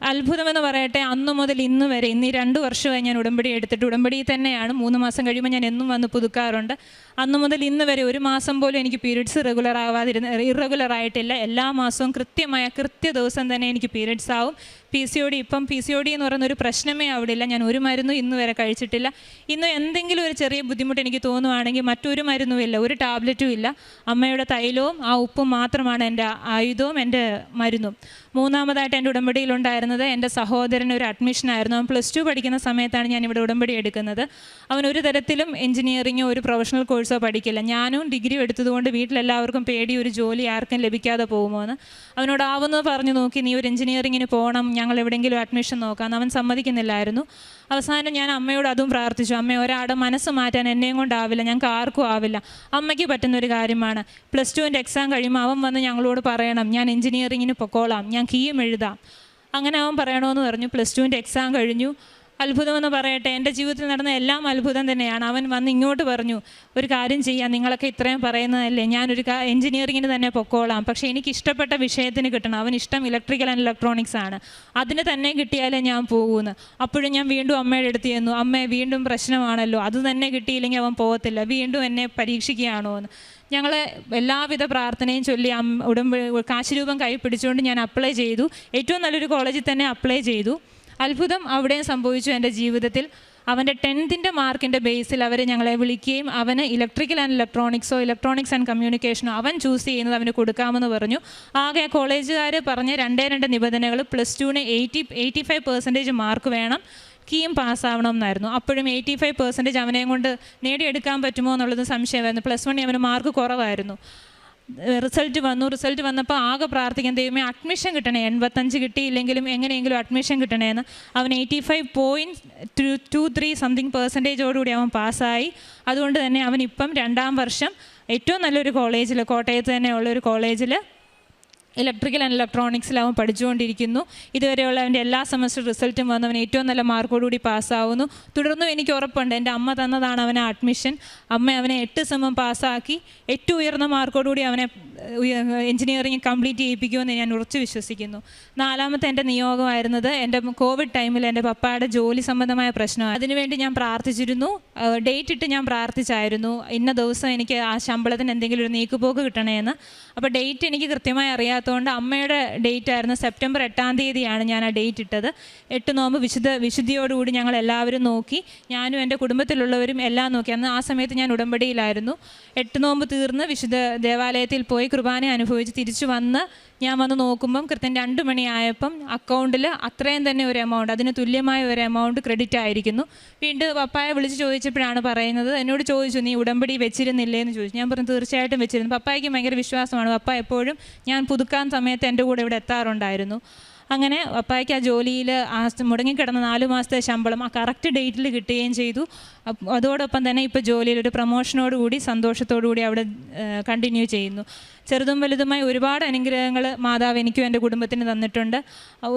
അത്ഭുതമെന്ന് പറയട്ടെ അന്നു മുതൽ ഇന്ന് വരെ ഇന്ന് ഈ രണ്ട് വർഷമായി ഞാൻ ഉടമ്പടി എടുത്തിട്ട് ഉടമ്പടി തന്നെയാണ്. മൂന്ന് മാസം കഴിയുമ്പോൾ ഞാൻ എന്നും വന്ന് പുതുക്കാറുണ്ട്. അന്നു മുതൽ ഇന്ന് വരെ ഒരു മാസം പോലും എനിക്ക് പീരീഡ്സ് റെഗുലർ ആവാതിരുന്ന ഇറഗുലർ ആയിട്ടില്ല. എല്ലാ മാസവും കൃത്യമായ കൃത്യ ദിവസം തന്നെ എനിക്ക് പീരീഡ്സ് ആവും. പി സി ഒ ഡി ഇപ്പം പി സി ഒ ഡി എന്ന് പറയുന്ന ഒരു പ്രശ്നമേ അവിടെ ഇല്ല ഞാൻ ഒരു മരുന്നും ഇന്ന് വരെ കഴിച്ചിട്ടില്ല. ഇന്ന് എന്തെങ്കിലും ഒരു ചെറിയ ബുദ്ധിമുട്ട് എനിക്ക് തോന്നുവാണെങ്കിൽ മറ്റൊരു മരുന്നും ഇല്ല ഒരു ടാബ്ലറ്റും ഇല്ല. അമ്മയുടെ തൈലവും ആ ഉപ്പും മാത്രമാണ് എന്റെ ആയുധവും എന്റെ മരുന്നും. മൂന്നാമതായിട്ട് എന്റെ ഉടമ്പടിയിലുണ്ടായിരുന്നത് എന്റെ സഹോദരൻ ഒരു അഡ്മിഷനായിരുന്നു അവൻ പ്ലസ് ടു പഠിക്കുന്ന സമയത്താണ് ഞാൻ ഇവിടെ ഉടമ്പടി എടുക്കുന്നത്. അവൻ ഒരു തരത്തിലും എഞ്ചിനീയറിങ്ങോ ഒരു പ്രൊഫഷണൽ കോഴ്സോ പഠിക്കില്ല. ഞാനും ഡിഗ്രി എടുത്തതുകൊണ്ട് വീട്ടിലെല്ലാവർക്കും പേടി ഒരു ജോലി ആർക്കും ലഭിക്കാതെ പോകുമോ എന്ന്. അവനോട് ആവുന്നത് പറഞ്ഞു നോക്കി നീ ഒരു എഞ്ചിനീയറിങ്ങിന് പോകണം ഞങ്ങൾ എവിടെയെങ്കിലും അഡ്മിഷൻ നോക്കാം അവൻ സമ്മതിക്കുന്നില്ലായിരുന്നു. അവസാനം ഞാൻ അമ്മയോട് അതും പ്രാർത്ഥിച്ചു അമ്മ ഒരാളുടെ മനസ്സ് മാറ്റാൻ എന്നെയും കൊണ്ടാവില്ല ഞങ്ങൾക്ക് ആർക്കും ആവില്ല. അമ്മയ്ക്ക് പറ്റുന്ന ഒരു കാര്യമാണ്. പ്ലസ് ടുവിന്റെ എക്സാം കഴിയുമ്പോൾ അവൻ വന്ന് ഞങ്ങളോട് പറയണം ഞാൻ എഞ്ചിനീയറിങ്ങിന് പൊക്കോളാം ഞാൻ കീയും എഴുതാം. അങ്ങനെ അവൻ പറയണമെന്ന് പറഞ്ഞു. പ്ലസ് ടുവിന്റെ എക്സാം കഴിഞ്ഞു. അത്ഭുതമെന്ന് പറയട്ടെ. എന്റെ ജീവിതത്തിൽ നടന്ന എല്ലാം അത്ഭുതം തന്നെയാണ്. അവൻ വന്ന് ഇങ്ങോട്ട് പറഞ്ഞു ഒരു കാര്യം ചെയ്യാം നിങ്ങളൊക്കെ ഇത്രയും പറയുന്നതല്ലേ ഞാനൊരു എഞ്ചിനീയറിങ്ങിന് തന്നെ പൊക്കോളാം. പക്ഷേ എനിക്ക് ഇഷ്ടപ്പെട്ട വിഷയത്തിന് കിട്ടണം. അവൻ ഇഷ്ടം ഇലക്ട്രിക്കൽ ആൻഡ് ഇലക്ട്രോണിക്സ് ആണ്. അതിന് തന്നെ കിട്ടിയാലേ ഞാൻ പോകുമെന്ന് അപ്പോഴും ഞാൻ വീണ്ടും അമ്മയുടെ അടുത്ത് ചെന്നു. അമ്മ വീണ്ടും പ്രശ്നമാണല്ലോ. അത് തന്നെ കിട്ടിയില്ലെങ്കിൽ അവൻ പോകത്തില്ല വീണ്ടും എന്നെ പരീക്ഷിക്കുകയാണോ എന്ന് ഞങ്ങൾ എല്ലാവിധ പ്രാർത്ഥനയും ചൊല്ലി ഉടമ്പ കാശുരൂപം കൈ പിടിച്ചുകൊണ്ട് ഞാൻ അപ്ലൈ ചെയ്തു. ഏറ്റവും നല്ലൊരു കോളേജിൽ തന്നെ അപ്ലൈ ചെയ്തു. അത്ഭുതം അവിടെയും സംഭവിച്ചു എന്റെ ജീവിതത്തിൽ. അവന്റെ ടെൻത്തിന്റെ മാർക്കിന്റെ ബേസിൽ അവരെ ഞങ്ങളെ വിളിക്കുകയും അവന് ഇലക്ട്രിക്കൽ ആൻഡ് ഇലക്ട്രോണിക്സോ ഇലക്ട്രോണിക്സ് ആൻഡ് കമ്മ്യൂണിക്കേഷനോ അവൻ ചൂസ് ചെയ്യുന്നത് അവന് കൊടുക്കാമെന്ന് പറഞ്ഞു. ആകെ കോളേജുകാർ പറഞ്ഞ രണ്ടേ രണ്ട് നിബന്ധനകൾ പ്ലസ് ടുവിന് eighty eighty five percentage mark വേണം കീം പാസ്സാവണം എന്നായിരുന്നു അപ്പോഴും എയ്റ്റി ഫൈവ് പെർസെന്റേജ് അവനെയും കൊണ്ട് നേടിയെടുക്കാൻ പറ്റുമോ എന്നുള്ളത് സംശയമായിരുന്നു. പ്ലസ് വണ്ണി അവന് മാർക്ക് കുറവായിരുന്നു. റിസൾട്ട് വന്നു. റിസൾട്ട് വന്നപ്പോൾ ആകെ പ്രാർത്ഥിക്കാൻ ദൈവമേ അഡ്മിഷൻ കിട്ടണേ. എൺപത്തഞ്ച് കിട്ടിയില്ലെങ്കിലും എങ്ങനെയെങ്കിലും അഡ്മിഷൻ കിട്ടണേന്ന്. അവൻ eighty five point two three something പെർസെന്റേജോടുകൂടി അവൻ പാസ്സായി. അതുകൊണ്ട് തന്നെ അവൻ ഇപ്പം രണ്ടാം വർഷം ഏറ്റവും നല്ലൊരു കോളേജിൽ കോട്ടയത്ത് തന്നെയുള്ള ഒരു കോളേജിൽ ഇലക്ട്രിക്കൽ ആൻഡ് ഇലക്ട്രോണിക്സിൽ അവൻ പഠിച്ചുകൊണ്ടിരിക്കുന്നു. ഇതുവരെയുള്ള അവന്റെ എല്ലാ സെമസ്റ്റർ റിസൾട്ടും വന്ന് അവൻ ഏറ്റവും നല്ല മാർക്കോടുകൂടി പാസ്സാവുന്നു തുടർന്നും എനിക്ക് ഉറപ്പുണ്ട്. എന്റെ അമ്മ തന്നതാണ് അവനെ അഡ്മിഷൻ അമ്മ അവനെ എട്ട് സെമം പാസ്സാക്കി ഏറ്റവും ഉയർന്ന മാർക്കോടുകൂടി അവനെ എഞ്ചിനീയറിംഗ് കംപ്ലീറ്റ് ചെയ്യിപ്പിക്കുമെന്ന് ഞാൻ ഉറച്ചു വിശ്വസിക്കുന്നു. നാലാമത്തെ എന്റെ നിയോഗമായിരുന്നത് എന്റെ കോവിഡ് ടൈമിൽ എന്റെ പപ്പായുടെ ജോലി സംബന്ധമായ പ്രശ്നമാണ് അതിനുവേണ്ടി ഞാൻ പ്രാർത്ഥിച്ചിരുന്നു. ഡേറ്റ് ഇട്ട് ഞാൻ പ്രാർത്ഥിച്ചായിരുന്നു. ഇന്ന ദിവസം എനിക്ക് ആ ശമ്പളത്തിന് എന്തെങ്കിലും ഒരു നീക്കുപോക്ക് കിട്ടണമെന്ന് അപ്പോൾ ഡേറ്റ് എനിക്ക് കൃത്യമായി അറിയാത്തതുകൊണ്ട് അമ്മയുടെ ഡേറ്റ് ആയിരുന്നു സെപ്റ്റംബർ എട്ടാം തീയതിയാണ് ഞാൻ ആ ഡേറ്റ് ഇട്ടത്. എട്ട് നോമ്പ് വിശുദ്ധ വിശുദ്ധിയോടുകൂടി ഞങ്ങൾ എല്ലാവരും നോക്കി. ഞാനും എന്റെ കുടുംബത്തിലുള്ളവരും എല്ലാം നോക്കി. അന്ന് ആ സമയത്ത് ഞാൻ ഉടമ്പടിയിലായിരുന്നു. എട്ട് നോമ്പ് തീർന്ന് വിശുദ്ധ ദേവാലയത്തിൽ പോയി കുർബാന അനുഭവിച്ച് തിരിച്ചു വന്ന് ഞാൻ വന്ന് നോക്കുമ്പം കൃത്യം രണ്ട് മണിയായപ്പം അക്കൗണ്ടിൽ അത്രയും തന്നെ ഒരു എമൗണ്ട് അതിന് തുല്യമായ ഒരു എമൗണ്ട് ക്രെഡിറ്റ് ആയിരിക്കുന്നു. വീണ്ടും പപ്പായെ വിളിച്ച് ചോദിച്ചപ്പോഴാണ് പറയുന്നത് എന്നോട് ചോദിച്ചു നീ ഉടമ്പടി വെച്ചിരുന്നില്ലേ എന്ന് ചോദിച്ചു. ഞാൻ പറഞ്ഞു തീർച്ചയായിട്ടും വെച്ചിരുന്നു. പപ്പായ്ക്ക് ഭയങ്കര വിശ്വാസമാണ്. പപ്പ എപ്പോഴും ഞാൻ പുതുക്കാൻ സമയത്ത് എന്റെ കൂടെ ഇവിടെ എത്താറുണ്ടായിരുന്നു. അങ്ങനെ പപ്പായ്ക്ക് ആ ജോലിയിൽ ആ മുടങ്ങിക്കിടന്ന നാല് മാസത്തെ ശമ്പളം ആ കറക്റ്റ് ഡേറ്റിൽ കിട്ടുകയും ചെയ്തു. അതോടൊപ്പം തന്നെ ഇപ്പോൾ ജോലിയിൽ ഒരു പ്രൊമോഷനോടുകൂടി സന്തോഷത്തോടുകൂടി അവിടെ കണ്ടിന്യൂ ചെയ്യുന്നു. ചെറുതും വലുതുമായി ഒരുപാട് അനുഗ്രഹങ്ങൾ മാതാവ് എനിക്കും എന്റെ കുടുംബത്തിന് തന്നിട്ടുണ്ട്.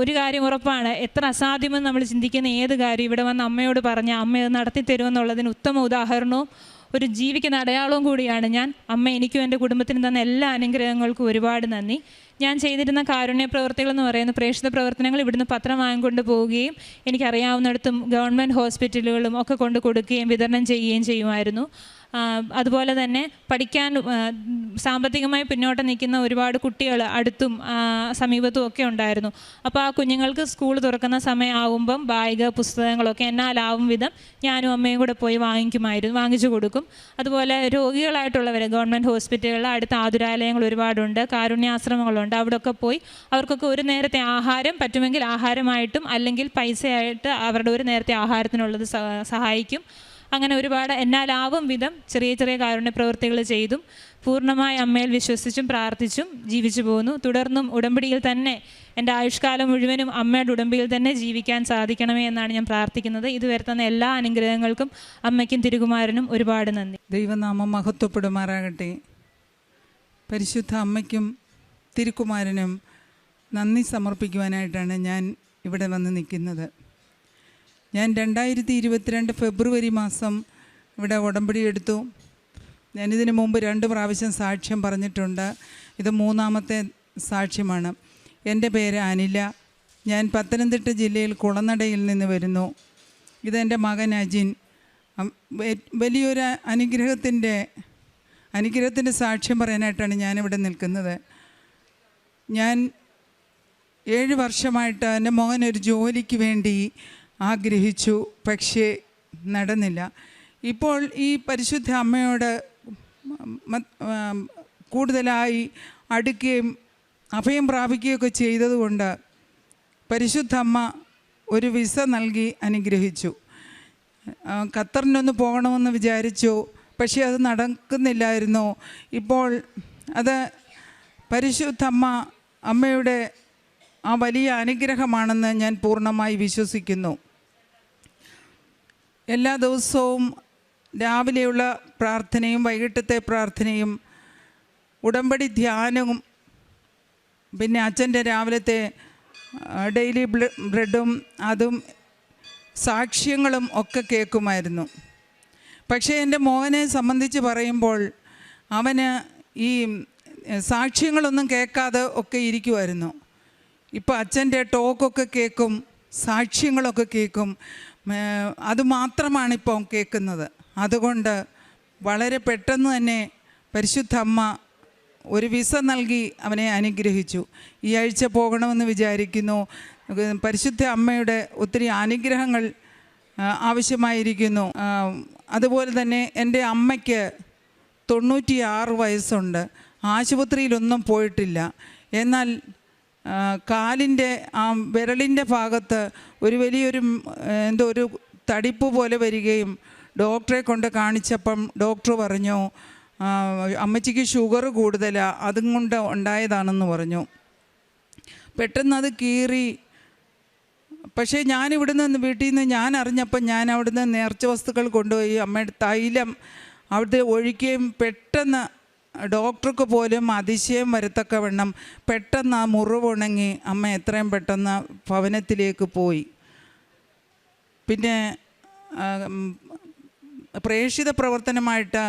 ഒരു കാര്യം ഉറപ്പാണ്. എത്ര അസാധ്യമെന്ന് നമ്മൾ ചിന്തിക്കുന്ന ഏത് കാര്യം ഇവിടെ വന്ന് അമ്മയോട് പറഞ്ഞ അമ്മ അത് നടത്തി തരുമെന്നുള്ളതിന് ഉത്തമ ഉദാഹരണവും ഒരു ജീവിക്കുന്ന അടയാളവും കൂടിയാണ് ഞാൻ. അമ്മ എനിക്കും എന്റെ കുടുംബത്തിന് തന്ന എല്ലാ അനുഗ്രഹങ്ങൾക്കും ഒരുപാട് നന്ദി. ഞാൻ ചെയ്തിരുന്ന കാരുണ്യ പ്രവർത്തികൾ എന്ന് പറയുന്ന പ്രേക്ഷിത പ്രവർത്തനങ്ങൾ ഇവിടുന്ന് പത്രം വാങ്ങിക്കൊണ്ട് പോവുകയും എനിക്കറിയാവുന്നിടത്തും ഗവൺമെന്റ് ഹോസ്പിറ്റലുകളും ഒക്കെ കൊണ്ട് കൊടുക്കുകയും വിതരണം ചെയ്യുകയും ചെയ്യുമായിരുന്നു. അതുപോലെ തന്നെ പഠിക്കാൻ സാമ്പത്തികമായി പിന്നോട്ട് നിൽക്കുന്ന ഒരുപാട് കുട്ടികൾ അടുത്തും സമീപത്തും ഒക്കെ ഉണ്ടായിരുന്നു. അപ്പോൾ ആ കുഞ്ഞുങ്ങൾക്ക് സ്കൂൾ തുറക്കുന്ന സമയമാകുമ്പം ബാഗ് പുസ്തകങ്ങളൊക്കെ എന്നാലാവും വിധം ഞാനും അമ്മയും കൂടെ പോയി വാങ്ങിക്കുമായിരുന്നു വാങ്ങിച്ചു കൊടുക്കും. അതുപോലെ രോഗികളായിട്ടുള്ളവർ ഗവൺമെന്റ് ഹോസ്പിറ്റലുകളിൽ അടുത്ത ആതുരാലയങ്ങൾ ഒരുപാടുണ്ട് കാരുണ്യാശ്രമങ്ങളുണ്ട് അവിടെയൊക്കെ പോയി അവർക്കൊക്കെ ഒരു നേരത്തെ ആഹാരം പറ്റുമെങ്കിൽ ആഹാരമായിട്ടും അല്ലെങ്കിൽ പൈസയായിട്ട് അവരുടെ ഒരു നേരത്തെ ആഹാരത്തിനുള്ളത് സഹായിക്കും. അങ്ങനെ ഒരുപാട് എന്നാലാവും വിധം ചെറിയ ചെറിയ കാരുണ്യ പ്രവൃത്തികൾ ചെയ്തും പൂർണമായി അമ്മയിൽ വിശ്വസിച്ചും പ്രാർത്ഥിച്ചും ജീവിച്ചു പോകുന്നു തുടർന്നും ഉടമ്പടിയിൽ തന്നെ എന്റെ ആയുഷ്കാലം മുഴുവനും അമ്മയുടെ ഉടമ്പടിയിൽ തന്നെ ജീവിക്കാൻ സാധിക്കണമേ എന്നാണ് ഞാൻ പ്രാർത്ഥിക്കുന്നത്. ഇതുവരെ തന്ന എല്ലാ അനുഗ്രഹങ്ങൾക്കും അമ്മയ്ക്കും തിരുകുമാരനും ഒരുപാട് നന്ദി. ദൈവനാമം മഹത്വപ്പെടുമാറാകട്ടെ. പരിശുദ്ധ അമ്മയ്ക്കും തിരുക്കുമാരനും നന്ദി സമർപ്പിക്കുവാനായിട്ടാണ് ഞാൻ ഇവിടെ വന്ന് നിൽക്കുന്നത്. ഞാൻ രണ്ടായിരത്തി ഇരുപത്തിരണ്ട് ഫെബ്രുവരി മാസം ഇവിടെ ഉടമ്പടി എടുത്തു. ഞാനിതിന് മുമ്പ് രണ്ട് പ്രാവശ്യം സാക്ഷ്യം പറഞ്ഞിട്ടുണ്ട്. ഇത് മൂന്നാമത്തെ സാക്ഷ്യമാണ്. എന്റെ പേര് അനില. ഞാൻ പത്തനംതിട്ട ജില്ലയിൽ കുളനടയിൽ നിന്ന് വരുന്നു. ഇതെന്റെ മകൻ അജിൻ. വലിയൊരു അനുഗ്രഹത്തിന്റെ അനുഗ്രഹത്തിന്റെ സാക്ഷ്യം പറയാനായിട്ടാണ് ഞാനിവിടെ നിൽക്കുന്നത്. ഞാൻ ഏഴ് വർഷമായിട്ട് എന്റെ മോൻ ഒരു ജോലിക്ക് വേണ്ടി ആഗ്രഹിച്ചു പക്ഷേ നടന്നില്ല. ഇപ്പോൾ ഈ പരിശുദ്ധ അമ്മയോട് കൂടുതലായി അടുക്കുകയും അഭയം പ്രാപിക്കുകയൊക്കെ ചെയ്തതുകൊണ്ട് പരിശുദ്ധ അമ്മ ഒരു വിസ നൽകി അനുഗ്രഹിച്ചു. ഖത്തറിനൊന്ന് പോകണമെന്ന് വിചാരിച്ചു പക്ഷേ അത് നടക്കുന്നില്ലായിരുന്നു. ഇപ്പോൾ അത് പരിശുദ്ധ അമ്മ അമ്മയുടെ ആ വലിയ അനുഗ്രഹമാണെന്ന് ഞാൻ പൂർണമായി വിശ്വസിക്കുന്നു. എല്ലാ ദിവസവും രാവിലെയുള്ള പ്രാർത്ഥനയും വൈകിട്ടത്തെ പ്രാർത്ഥനയും ഉടമ്പടി ധ്യാനവും പിന്നെ അച്ഛന്റെ രാവിലത്തെ ഡെയിലി ബ്രെഡും അതും സാക്ഷ്യങ്ങളും ഒക്കെ കേൾക്കുമായിരുന്നു. പക്ഷേ എന്റെ മോനെ സംബന്ധിച്ച് പറയുമ്പോൾ അവന് ഈ സാക്ഷ്യങ്ങളൊന്നും കേൾക്കാതെ ഒക്കെ ഇരിക്കുമായിരുന്നു ഇപ്പോൾ അച്ഛന്റെ ടോക്കൊക്കെ കേൾക്കും സാക്ഷ്യങ്ങളൊക്കെ കേൾക്കും. ഏ, ഇപ്പോൾ കേൾക്കുന്നത്. അതുകൊണ്ട് വളരെ പെട്ടെന്ന് തന്നെ പരിശുദ്ധ അമ്മ ഒരു വിസ നൽകി അവനെ അനുഗ്രഹിച്ചു. ഈ ആഴ്ച പോകണമെന്ന് വിചാരിക്കുന്നു. പരിശുദ്ധ അമ്മയുടെ ഒത്തിരി അനുഗ്രഹങ്ങൾ ആവശ്യമായിരിക്കുന്നു. അതുപോലെ തന്നെ എന്റെ അമ്മയ്ക്ക് തൊണ്ണൂറ്റിയാറ് വയസ്സുണ്ട്. ആശുപത്രിയിലൊന്നും പോയിട്ടില്ല. എന്നാൽ കാലിന്റെ ആ വിരലിന്റെ ഭാഗത്ത് ഒരു വലിയൊരു എന്തോ ഒരു തടിപ്പ് പോലെ വരികയും ഡോക്ടറെ കൊണ്ട് കാണിച്ചപ്പം ഡോക്ടർ പറഞ്ഞു അമ്മച്ചിക്ക് ഷുഗർ കൂടുതലാണ് അതും കൊണ്ട് ഉണ്ടായതാണെന്ന് പറഞ്ഞു. പെട്ടെന്ന് അത് കീറി. പക്ഷേ ഞാൻ ഇവിടുന്ന് വീട്ടിൽ നിന്ന് ഞാൻ അറിഞ്ഞപ്പോൾ ഞാൻ അവിടുന്ന് നേർച്ച വസ്തുക്കൾ കൊണ്ടുപോയി അമ്മയുടെ തൈലം അവിടുത്തെ ഒഴിക്കുകയും പെട്ടെന്ന് ഡോക്ടർക്ക് പോലും അതിശയം വരത്തക്കവണ്ണം പെട്ടെന്ന് ആ മുറിവുണങ്ങി അമ്മ എത്രയും പെട്ടെന്ന് ഭവനത്തിലേക്ക് പോയി. പിന്നെ പ്രേക്ഷിത പ്രവർത്തനമായിട്ട്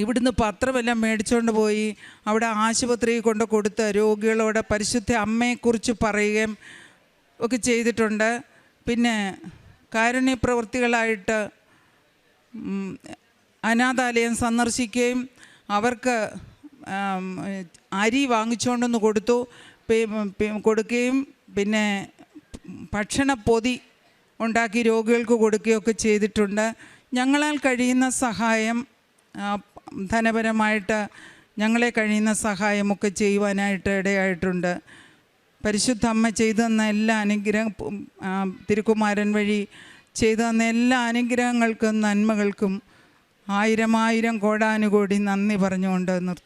ഇവിടുന്ന് പത്രമെല്ലാം മേടിച്ചുകൊണ്ട് പോയി അവിടെ ആശുപത്രിയിൽ കൊണ്ട് കൊടുത്ത് രോഗികളോട് പരിശുദ്ധ അമ്മയെക്കുറിച്ച് പറയുകയും ഒക്കെ ചെയ്തിട്ടുണ്ട്. പിന്നെ കാരുണ്യ പ്രവൃത്തികളായിട്ട് അനാഥാലയം സന്ദർശിക്കുകയും അവർക്ക് അരി വാങ്ങിച്ചുകൊണ്ടൊന്ന് കൊടുത്തു. കൊടുക്കുകയും പിന്നെ ഭക്ഷണപ്പൊതി ഉണ്ടാക്കി രോഗികൾക്ക് കൊടുക്കുകയൊക്കെ ചെയ്തിട്ടുണ്ട്. ഞങ്ങളാൽ കഴിയുന്ന സഹായം ധനപരമായിട്ട് ഞങ്ങളെ കഴിയുന്ന സഹായമൊക്കെ ചെയ്യുവാനായിട്ട് ഇടയായിട്ടുണ്ട്. പരിശുദ്ധ അമ്മ ചെയ്തു തന്ന എല്ലാ അനുഗ്രഹം തിരുക്കുമാരൻ വഴി ചെയ്തു തന്ന എല്ലാ അനുഗ്രഹങ്ങൾക്കും നന്മകൾക്കും ആയിരം ആയിരം കോടാനുകോടി നന്ദി പറഞ്ഞുകൊണ്ട് നിർത്തുന്നു.